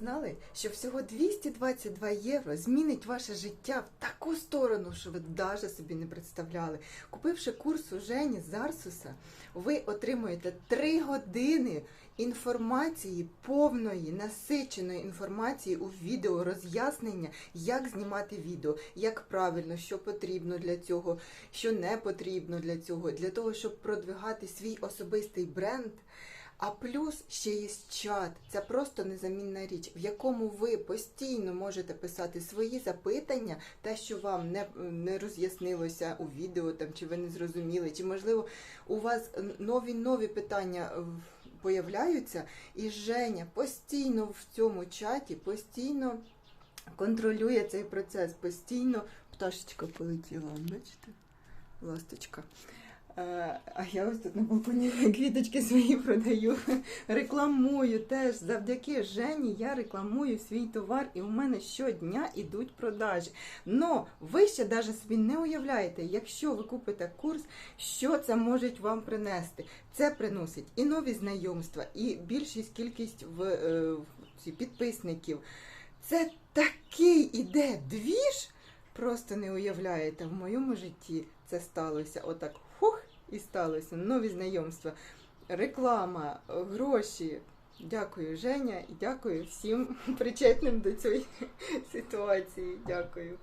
знали, що всього 222 євро змінить ваше життя в таку сторону, що ви навіть собі не представляли. Купивши курс у Жені з Арсуса, ви отримуєте 3 години інформації, повної, насиченої інформації у відео, роз'яснення, як знімати відео, як правильно, що потрібно для цього, що не потрібно для цього, для того, щоб продвигати свій особистий бренд. А плюс ще є чат. Це просто незамінна річ, в якому ви постійно можете писати свої запитання, те, що вам не, не роз'яснилося у відео, там чи ви не зрозуміли, чи можливо у вас нові нові питання е, появляються, і Женя постійно в цьому чаті, постійно контролює цей процес, постійно пташечка полетіла, бачите? Ласточка. Е, А я ось тут на балконі квіточки свої продаю. Рекламую теж. Завдяки Жені я рекламую свій товар, і у мене щодня йдуть продажі. Но ви ще навіть собі не уявляєте, якщо ви купите курс, що це може вам принести. Це приносить і нові знайомства, і більшість кількість в, е, в підписників. Це такий іде двіж, просто не уявляєте. В моєму житті це сталося. Отак хух і сталося. Нові знайомства, реклама, гроші. Дякую, Женя, і дякую всім причетним до цієї ситуації. Дякую.